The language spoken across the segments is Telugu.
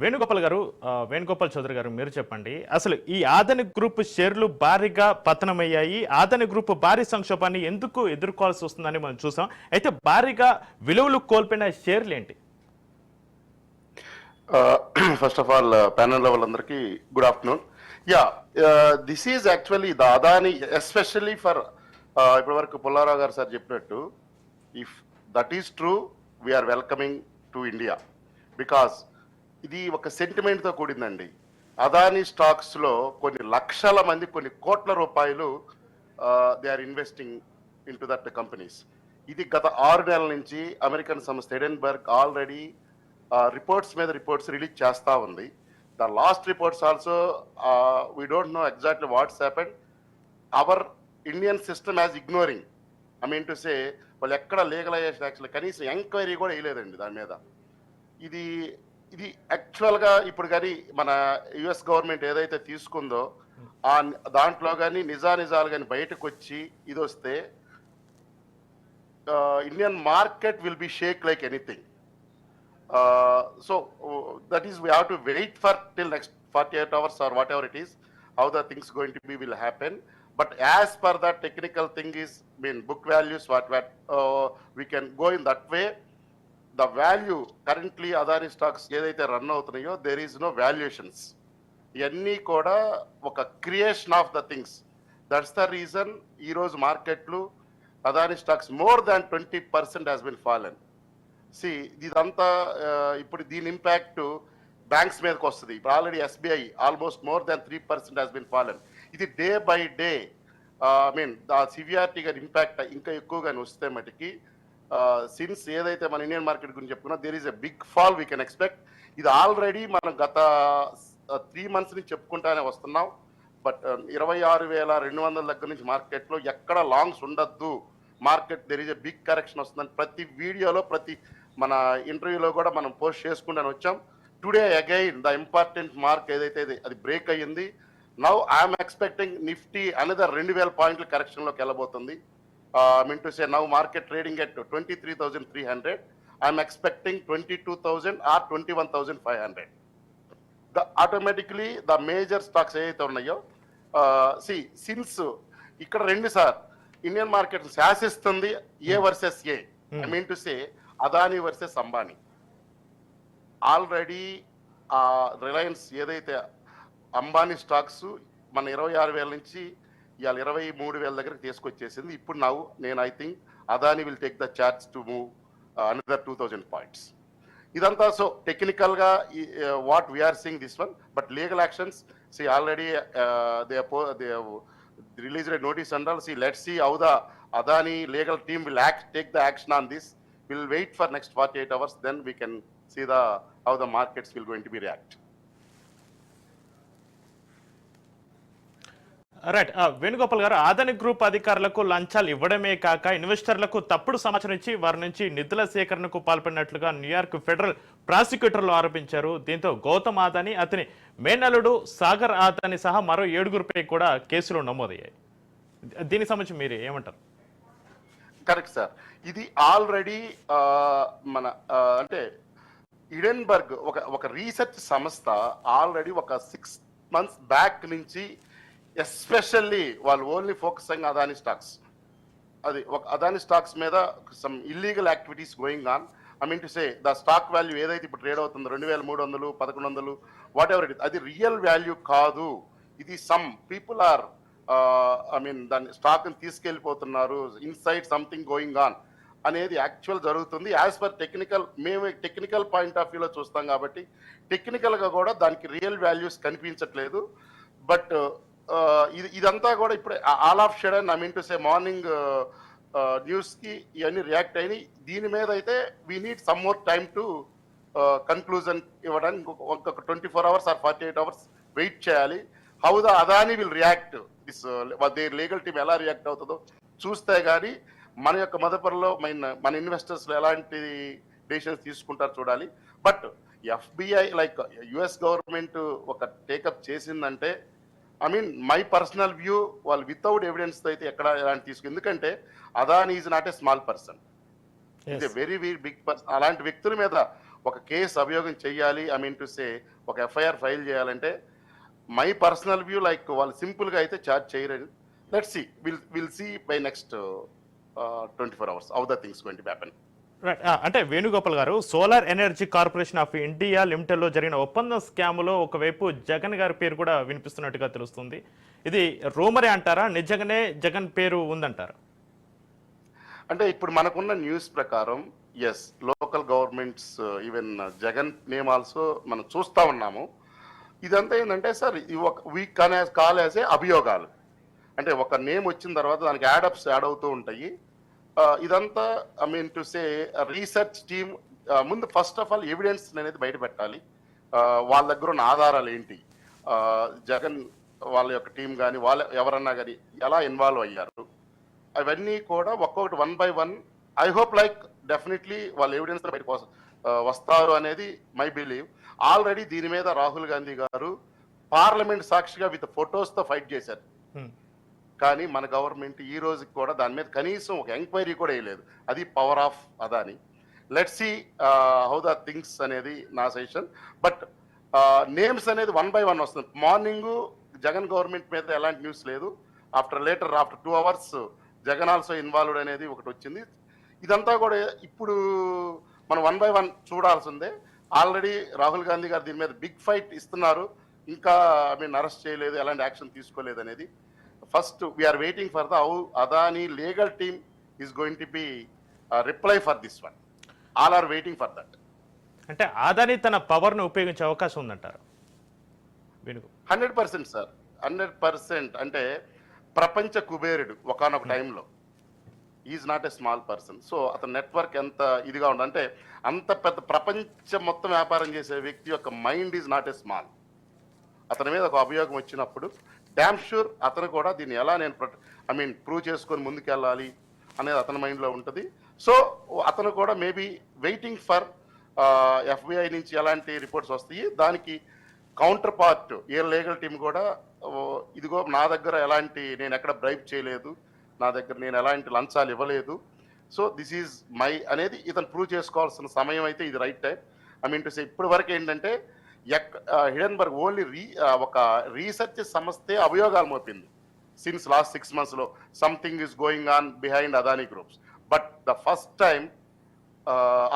వేణుగోపాల్ గారు వేణుగోపాల్ చౌదరి గారు మీరు చెప్పండి. అసలు ఈ ఆదని గ్రూప్ షేర్లు భారీగా పతనమయ్యాయి. ఆదని గ్రూప్ భారీ సంక్షోభాన్ని ఎందుకు ఎదుర్కోవాల్సి వస్తుందని మనం చూసాం. అయితే భారీగా విలువలు కోల్పోయిన షేర్లు ఏంటి? ఫస్ట్ ఆఫ్ ఆల్ ప్యానల్ వాళ్ళందరికీ good afternoon yeah this is actually the Adani especially for ఇప్పటి వరకు పుల్లారావు గారు సార్ చెప్పినట్టు if that is true we are welcoming to India because ఇది ఒక సెంటిమెంట్తో కూడిందండి. అదాని స్టాక్స్లో కొన్ని లక్షల మంది కొన్ని కోట్ల రూపాయలు they are investing in to that companies ఇది గత ఆరు నెలల నుంచి అమెరికన్ సంస్థ ఎడెన్బర్గ్ ఆల్రెడీ రిపోర్ట్స్ మీద రిపోర్ట్స్ రిలీజ్ చేస్తూ ఉంది. The last reports also we don't know exactly what's happened our Indian system as ignoring I mean to say వాళ్ళు ఎక్కడ లీగలైజేషన్ యాక్చువల్ కనీసం ఎంక్వైరీ కూడా వేయలేదండి దాని మీద. ఇది ఇది యాక్చువల్గా ఇప్పుడు కానీ మన యుఎస్ గవర్నమెంట్ ఏదైతే తీసుకుందో ఆ దాంట్లో కానీ నిజానిజాలు కానీ బయటకు వచ్చి ఇది వస్తే Indian market will be shake like anything so that is we have to wait for till next forty eight hours or what ever it is how the things going to be will happen but as per the technical thing is mean book values what what we can go in that way the value currently Adani stocks ఏదైతే రన్ అవుతున్నాయో దేర్ ఈస్ నో వాల్యుయేషన్స్ ఇవన్నీ కూడా ఒక creation of the things that's the reason ఈరోజు మార్కెట్లు Adani stocks more than twenty percent has been fallen see ఇదంతా ఇప్పుడు దీని ఇంపాక్ట్ బ్యాంక్స్ మీదకి వస్తుంది. ఇప్పుడు already SBI almost more than three percent has been fallen ఇది day by day I mean uh severity గారి ఇంపాక్ట్ ఇంకా ఎక్కువగానే వస్తే మటుకి సిన్స్ ఏదైతే మన ఇండియన్ మార్కెట్ గురించి చెప్పుకున్నా there is a big fall we can expect ఇది ఆల్రెడీ మనం గత త్రీ మంత్స్ నుంచి చెప్పుకుంటానే వస్తున్నాం. బట్ um, ఇరవై ఆరు వేల రెండు వందల దగ్గర నుంచి మార్కెట్లో ఎక్కడ లాంగ్స్ ఉండద్దు. Market there is a big correction వస్తుందని ప్రతి వీడియోలో ప్రతి మన ఇంటర్వ్యూలో కూడా మనం పోస్ట్ చేసుకుంటాను వచ్చాం. Today again the important mark ఏదైతే ఇది- అది బ్రేక్ అయ్యింది. Now I'm expecting Nifty another రెండు వేల పాయింట్ల కరెక్షన్లోకి వెళ్ళబోతుంది. Mean to say now market trading at twenty three thousand three hundred I'm expecting twenty two thousand or twenty one thousand five hundred the automatically the major stocks ఏవైతే ఉన్నాయో సి సిన్స్ ఇక్కడ రెండు సార్ ఇండియన్ మార్కెట్ శాసిస్తుంది ఏ versus A I mean to say Adani versus Ambani already Reliance ఏదైతే అంబానీ స్టాక్స్ మన ఇరవై ఆరు వేల నుంచి ఇవాళ ఇరవై మూడు వేల దగ్గరకు తీసుకొచ్చేసింది. ఇప్పుడు నవ్వు నేను I think Adani will take the charge to move another two thousand points ఇదంతా సో టెక్నికల్గా what we are seeing this one but legal actions see already they they release notice and see let see how the Adani legal team will act take the action on this will wait for next forty eight hours then we can see the how the markets will going to be react right uh, Venugopal garu Adani group అధికారులకు లంచాలు ఇవ్వడమే కాక ఇన్వెస్టర్లకు తప్పుడు సమాచారం ఇచ్చి వారి నుంచి నిధుల సేకరణకు పాల్పడినట్లుగా న్యూయార్క్ ఫెడరల్ ప్రాసిక్యూటర్లు ఆరోపించారు. దీంతో గౌతమ్ ఆదాని అతని మేనలుడు సాగర్ ఆదాని సహా మరో ఏడుగురిపై కూడా కేసులు నమోదయ్యాయి. దీనికి సంబంధించి మీరు ఏమంటారు? కరెక్ట్ సార్ ఇది ఆల్రెడీ uh, మన uh, అంటే ఇడెన్బర్గ్ ఒక ఒక రీసెర్చ్ సంస్థ ఆల్రెడీ ఒక సిక్స్ మంత్స్ బ్యాక్ నుంచి ఎస్పెషల్లీ వాళ్ళు ఓన్లీ ఫోకసింగ్ అదాని స్టాక్స్. అది ఒక అదాని స్టాక్స్ మీద some illegal activities going on. I mean to say the stock value ఏదైతే ఇప్పుడు ట్రేడ్ అవుతుందో రెండు వేల మూడు వందలు పదకొండు వందలు వాట్ ఎవర్ ఇట్ అది రియల్ వాల్యూ కాదు. ఇది some people are I mean దాన్ని స్టాక్ని తీసుకెళ్ళిపోతున్నారు ఇన్సైడ్ సంథింగ్ గోయింగ్ ఆన్ అనేది యాక్చువల్ జరుగుతుంది. యాజ్ పర్ టెక్నికల్ మేము టెక్నికల్ పాయింట్ ఆఫ్ వ్యూలో చూస్తాం కాబట్టి టెక్నికల్గా కూడా దానికి రియల్ వాల్యూస్ కనిపించట్లేదు. బట్ ఇది ఇదంతా కూడా ఇప్పుడు all of sudden I mean to say morning న్యూస్కి ఇవన్నీ రియాక్ట్ అయినాయి. దీని మీద అయితే we need some more time to conclusion ఇవ్వడానికి ఒక twenty four hours or forty eight hours wait చేయాలి how the Adani will react this their legal team ఎలా రియాక్ట్ అవుతుందో చూస్తే కానీ మన యొక్క మదపరిలో మన మన ఇన్వెస్టర్స్లో ఎలాంటి డెసిషన్స్ తీసుకుంటారు చూడాలి. But FBI like US government ఒక టేకప్ చేసిందంటే I mean my personal view వాళ్ళు వితౌట్ ఎవిడెన్స్ అయితే ఎక్కడ ఎలాంటి తీసుకు ఎందుకంటే Adani is not a small person Yes. ఇది వెరీ వెరీ బిగ్ పర్సన్ అలాంటి వ్యక్తుల మీద ఒక కేసు అభియోగం చేయాలి ఐ మీన్ టు సే ఒక ఎఫ్ఐఆర్ ఫైల్ చేయాలంటే మై పర్సనల్ వ్యూ లైక్ వాళ్ళు సింపుల్గా అయితే చార్జ్ చేయరని let see will will see by next twenty four hours how the things going to happen అంటే Venugopal garu Solar Energy Corporation of India లిమిటెడ్లో జరిగిన ఒప్పంద స్కామ్లో ఒకవైపు జగన్ గారి పేరు కూడా వినిపిస్తున్నట్టుగా తెలుస్తుంది. ఇది రూమరే అంటారా? నిజంగానే జగన్ పేరు ఉందంటారా? అంటే ఇప్పుడు మనకున్న న్యూస్ ప్రకారం as local governments even Jagan name also మనం చూస్తా ఉన్నాము. ఇదంతా ఏంటంటే సార్ ఇది ఒక వీక్ కానే కాల్ యాజ్ ఏ అభియోగాలు. అంటే ఒక నేమ్ వచ్చిన తర్వాత దానికి యాడప్స్ యాడ్ అవుతూ ఉంటాయి. ఇదంతా I mean to say research team ముందు ఫస్ట్ ఆఫ్ ఆల్ ఎవిడెన్స్ అనేది బయట పెట్టాలి. వాళ్ళ దగ్గర ఉన్న ఆధారాలు ఏంటి? జగన్ వాళ్ళ యొక్క టీం కానీ వాళ్ళ ఎవరన్నా కానీ ఎలా ఇన్వాల్వ్ అయ్యారు? అవన్నీ కూడా ఒక్కొక్కటి one by one I hope like definitely వాళ్ళు ఎవిడెన్స్ బయటకు వస్తారు అనేది మై బిలీవ్ ఆల్రెడీ దీని మీద రాహుల్ గాంధీ గారు పార్లమెంట్ సాక్షిగా విత్ ఫొటోస్తో ఫైట్ చేశారు. Hmm. కానీ మన గవర్నమెంట్ ఈ రోజుకి కూడా దాని మీద కనీసం ఒక ఎంక్వైరీ కూడా వేయలేదు. అది power of Adani let see how the things అనేది నా సజెషన్ బట్ నేమ్స్ అనేది వన్ బై వన్ వస్తుంది. మార్నింగ్ జగన్ గవర్నమెంట్ మీద ఎలాంటి న్యూస్ లేదు. After later after two hours Jagan also involved అనేది ఒకటి వచ్చింది. ఇదంతా కూడా ఇప్పుడు మనం వన్ బై వన్ చూడాల్సిందే ఆల్రెడీ రాహుల్ గాంధీ గారు దీని మీద బిగ్ ఫైట్ ఇస్తున్నారు. ఇంకా ఐ మీన్ అరెస్ట్ చేయలేదు ఎలాంటి యాక్షన్ తీసుకోలేదు అనేది. First we are waiting for the how Adani legal team is going to be reply for this one all are waiting for that అంటే ఆదాని తన పవర్ను ఉపయోగించే అవకాశం ఉందంటారు. Hundred percent sir hundred percent అంటే ప్రపంచ కుబేరుడు ఒకనొక టైంలో. Is not a small person so అతని నెట్వర్క్ ఎంత ఇదిగా ఉంది అంటే అంత పెద్ద ప్రపంచం మొత్తం వ్యాపారం చేసే వ్యక్తి యొక్క mind is not a small అతని మీద ఒక అభియోగం వచ్చినప్పుడు డ్యామ్ షూర్ అతను కూడా దీన్ని ఎలా నేను ఐ మీన్ ప్రూవ్ చేసుకొని ముందుకెళ్ళాలి అనేది అతని మైండ్లో ఉంటుంది. సో అతను కూడా మేబీ వెయిటింగ్ ఫర్ ఎఫ్బిఐ నుంచి ఎలాంటి రిపోర్ట్స్ వస్తాయి. దానికి counter part A legal team కూడా ఇదిగో నా దగ్గర ఎలాంటి నేను ఎక్కడ బ్రైబ్ చేయలేదు నా దగ్గర నేను ఎలాంటి లంచాలు ఇవ్వలేదు. సో దిస్ ఈజ్ మై అనేది ఇతను ప్రూవ్ చేసుకోవాల్సిన సమయం అయితే ఇది right time I mean to say ఇప్పటి వరకు ఏంటంటే ఎక్ హిడెన్బర్గ్ ఓన్లీ రీ ఒక రీసెర్చ్ సంస్థే అభియోగాలు మోపింది. సిన్స్ లాస్ట్ సిక్స్ మంత్స్లో something is going on behind Adani groups but the first time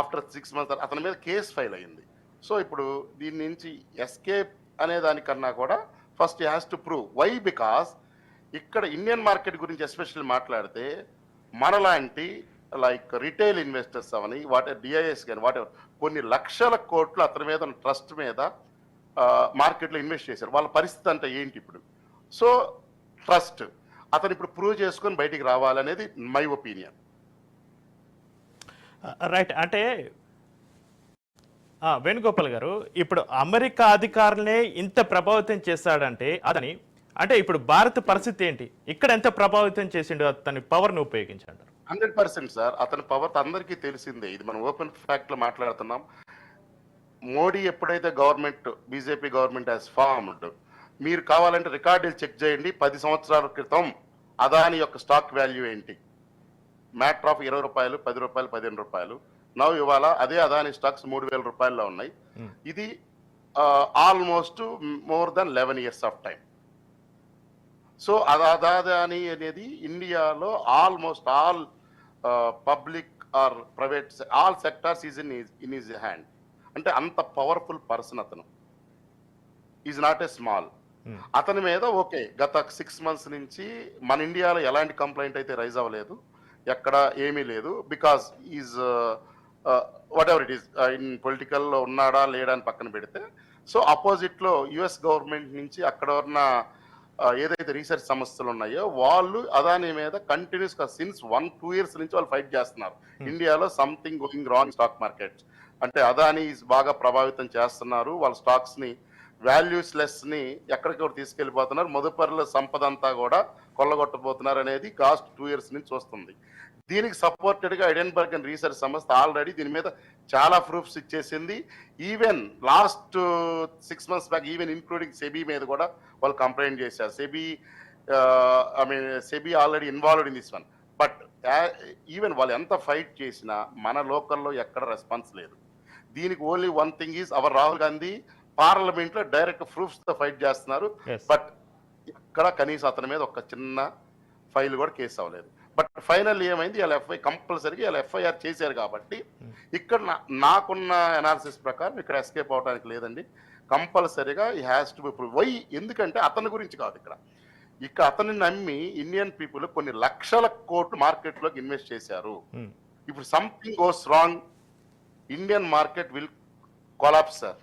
after six months అతని మీద కేసు ఫైల్ అయ్యింది సో ఇప్పుడు దీని నుంచి ఎస్కేప్ అనే దానికన్నా కూడా first has to prove why because ఇక్కడ ఇండియన్ మార్కెట్ గురించి ఎస్పెషల్లీ మాట్లాడితే మనలాంటి లైక్ రిటైల్ ఇన్వెస్టర్స్ అవని వాటి డిఐఎస్ కానీ ఎవర్ కొన్ని లక్షల కోట్లు అతని మీద ట్రస్ట్ మీద మార్కెట్లో ఇన్వెస్ట్ చేశారు. వాళ్ళ పరిస్థితి అంటే ఏంటి ఇప్పుడు? So trust. అతను ఇప్పుడు ప్రూవ్ చేసుకొని బయటికి రావాలనేది మై ఒపీనియన్. రైట్. అంటే వేణుగోపాల్ గారు ఇప్పుడు అమెరికా అధికారులనే ఇంత ప్రభావితం చేశాడంటే అతని అంటే ఇప్పుడు భారత్ పరిస్థితి ఏంటి? ఇక్కడ ఎంత ప్రభావితం చేసిండు అతని పవర్ను ఉపయోగించాడు. Hundred percent sir. అతని పవర్ అందరికీ తెలిసిందే. ఇది మనం ఓపెన్ ఫ్యాక్ట్లో మాట్లాడుతున్నాం. మోడీ ఎప్పుడైతే government BJP government has formed మీరు కావాలంటే రికార్డులు చెక్ చేయండి. పది సంవత్సరాల క్రితం అదాని యొక్క స్టాక్ వాల్యూ ఏంటి? మ్యాటర్ ఆఫ్ ఇరవై రూపాయలు పది రూపాయలు పదిహేను రూపాయలు. నవ్వు ఇవాళ అదే అదాని స్టాక్స్ మూడు వేల రూపాయల్లో ఉన్నాయి. Hmm. ఇది almost more than eleven years of time so Adani అనేది ఇండియాలో almost all public or private all sectors is in in is hand అంటే అంత పవర్ఫుల్ పర్సన్ అతను. Is not a small. అతని మీద ఓకే గత సిక్స్ మంత్స్ నుంచి మన ఇండియాలో ఎలాంటి కంప్లైంట్ అయితే రైజ్ అవ్వలేదు. ఎక్కడ ఏమీ లేదు. Because is what ever it is in పొలిటికల్లో ఉన్నాడా లేడా అని పక్కన పెడితే సో అపోజిట్లో యుఎస్ గవర్నమెంట్ నుంచి అక్కడ ఉన్న ఏదైతే రీసెర్చ్ సంస్థలు ఉన్నాయో వాళ్ళు అదాని మీద కంటిన్యూస్గా సిన్స్ వన్ టూ ఇయర్స్ నుంచి వాళ్ళు ఫైట్ చేస్తున్నారు. ఇండియాలో something going wrong stock market అంటే అదాని బాగా ప్రభావితం చేస్తున్నారు. వాళ్ళ స్టాక్స్ని వాల్యూస్ లెస్ని ఎక్కడికి తీసుకెళ్ళిపోతున్నారు మదుపరుల సంపద అంతా కూడా కొల్లగొట్టబోతున్నారు అనేది కాస్ట్ టూ ఇయర్స్ నుంచి వస్తుంది. దీనికి సపోర్టెడ్గా ఐడెన్బర్గ్ అండ్ రీసెర్చ్ సంస్థ ఆల్రెడీ దీని మీద చాలా ప్రూఫ్స్ ఇచ్చేసింది. Even last six months back even including SEBI మీద కూడా వాళ్ళు కంప్లైంట్ చేశారు. SEBI I mean SEBI already involved in this one. But even వాళ్ళు ఎంత ఫైట్ చేసినా మన లోకల్లో ఎక్కడ రెస్పాన్స్ లేదు. దీనికి only one thing is our Rahul Gandhi పార్లమెంట్లో డైరెక్ట్ ప్రూఫ్స్తో ఫైట్ చేస్తున్నారు. బట్ ఇక్కడ కనీసం అతని మీద ఒక చిన్న ఫైల్ కూడా కేసు అవ్వలేదు. బట్ ఫైనల్ ఏమైంది? ఇలా ఎఫ్ఐ కంపల్సరీగా ఇలా ఎఫ్ఐఆర్ చేశారు కాబట్టి ఇక్కడ నాకున్న అనాలిసిస్ ప్రకారం ఇక్కడ ఎస్కేప్ అవడానికి లేదండి. కంపల్సరీగా ఈ హ్యాస్ టు బి వై? ఎందుకంటే అతని గురించి కాదు ఇక్కడ. ఇక్కడ అతన్ని నమ్మి ఇండియన్ పీపుల్ కొన్ని లక్షల కోట్లు మార్కెట్లోకి ఇన్వెస్ట్ చేశారు. ఉమ్. ఇప్పుడు something goes wrong Indian market will collapse sir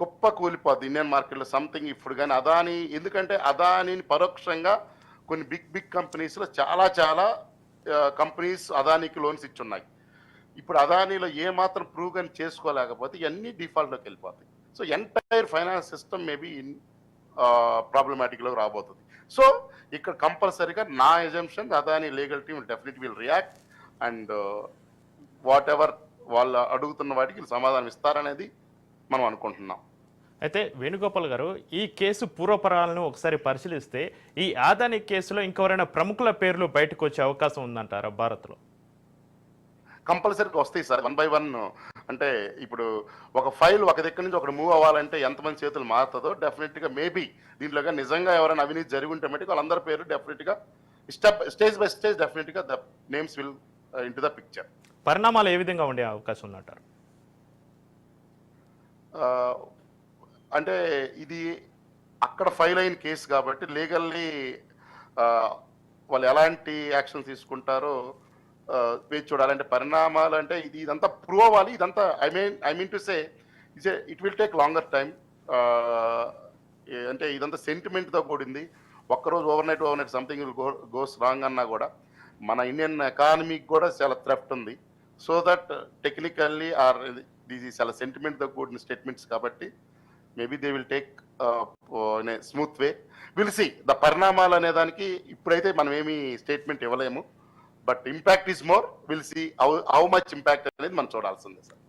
గొప్ప కూలిపోద్ది. ఇండియన్ మార్కెట్లో సంథింగ్ ఇప్పుడు కానీ అదాని ఎందుకంటే అదానిని పరోక్షంగా కొన్ని బిగ్ బిగ్ కంపెనీస్లో చాలా చాలా కంపెనీస్ అదానికి లోన్స్ ఇచ్చున్నాయి. ఇప్పుడు అదానిలో ఏ మాత్రం ప్రూవ్ కానీ చేసుకోలేకపోతే ఇవన్నీ డిఫాల్ట్లోకి వెళ్ళిపోతాయి. So entire finance system maybe in ప్రాబ్లమాటిక్లో రాబోతుంది. సో ఇక్కడ కంపల్సరీగా నా assumption Adani legal team definite will react and what ever వాళ్ళు అడుగుతున్న వాటికి సమాధానం ఇస్తారనేది మనం అనుకుంటున్నాం. అయితే వేణుగోపాల్ గారు ఈ కేసు పూర్వపరాలను ఒకసారి పరిశీలిస్తే ఈ ఆదాని కేసులో ఇంకెవరైనా ప్రముఖుల పేర్లు బయటకు వచ్చే అవకాశం ఉందంటారా భారత్లో? కంపల్సరీగా వస్తాయి సార్. వన్ బై వన్ అంటే ఇప్పుడు ఒక ఫైల్ ఒక దగ్గర నుంచి ఒకటి మూవ్ అవ్వాలంటే ఎంతమంది చేతులు మారుతుందో డెఫినెట్గా మేబీ దీంట్లో కానీ నిజంగా ఎవరైనా అవినీతి జరిగి ఉంటే మటుకు వాళ్ళందరి పేరు డెఫినెట్గా స్టెప్ స్టేజ్ బై స్టేజ్ డెఫినెట్గా the names will into the picture పరిణామాలు ఏ విధంగా ఉండే అవకాశం ఉందంటారు? అంటే ఇది అక్కడ ఫైల్ అయిన కేసు కాబట్టి లీగల్లీ వాళ్ళు ఎలాంటి యాక్షన్ తీసుకుంటారో వేచి చూడాలంటే పరిణామాలు అంటే ఇది ఇదంతా ప్రూవ్ అవ్వాలి. ఇదంతా I mean I mean to say is it will take longer time అంటే ఇదంతా సెంటిమెంట్తో కూడింది. ఒక్కరోజు overnight overnight something will go goes wrong అన్నా కూడా మన ఇండియన్ ఎకానమీకి కూడా చాలా థ్రెఫ్ట్ ఉంది. సో దట్ టెక్నికల్లీ ఆర్ ఇది చాలా సెంటిమెంట్తో కూడిన స్టేట్మెంట్స్ కాబట్టి maybe they will take smooth way will see the పరిణామాలు అనే దానికి ఇప్పుడైతే మనం ఏమి స్టేట్మెంట్ ఇవ్వలేము. But impact is more will see how how much impact అనేది మనం చూడాల్సిందే సార్